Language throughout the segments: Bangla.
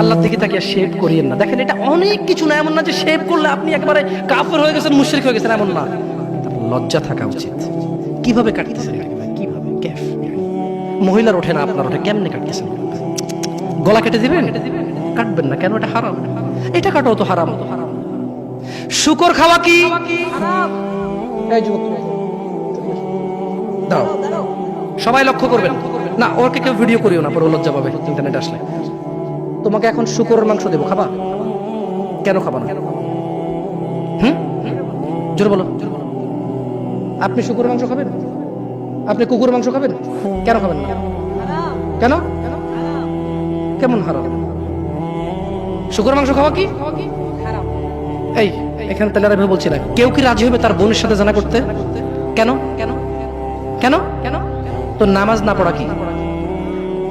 আল্লাহ থেকে তাকে শেভ করিয়েন না। দেখেন, এটা অনেক কিছু না, এমন না যে শেভ করলে আপনি একেবারে কাফের হয়ে গেছেন, মুশরিক হয়ে গেছেন, এমন না। লজ্জা থাকা উচিত। কীভাবে কাটতেছেন কীভাবে? ক্যাফ মহিলার ওঠে না, আপনার ওঠে। কেমনে কাটতেছেন? গলা কেটে দিবেন? কাটবেন না, কেন? এটা হারাম। এটা কাটাও তো হারাম। শুকর খাওয়া কি? সবাই লক্ষ্য করবেন। না ওকে কেউ ভিডিও করিও না, পরে লজ্জা পাবে। ইন্টারনেট আসলে। তোমাকে এখন শুকরের মাংস দেবো, খাবা? কেন খাবা না? জোর বলো আপনি শুকুরের মাংস খাবেন? আপনি কুকুরের মাংস খাবেন? কেন খাবেন না? কেন? কেমন হারাম? শুকুরের মাংস খাওয়া কি? এই, এখানে তাহলে আর বলছি না। কেউ কি রাজি হবে তার বোনের সাথে জানা করতে? কেন? কেন? কেন? কেন তো নামাজ না পড়া কি?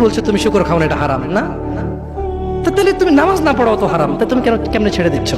বলছো তুমি শুকর খাও না, এটা হারাম, না? তাহলে তুমি নামাজ না পড়াও তো হারাম, তা তুমি কেন কেমনে ছেড়ে দিচ্ছ?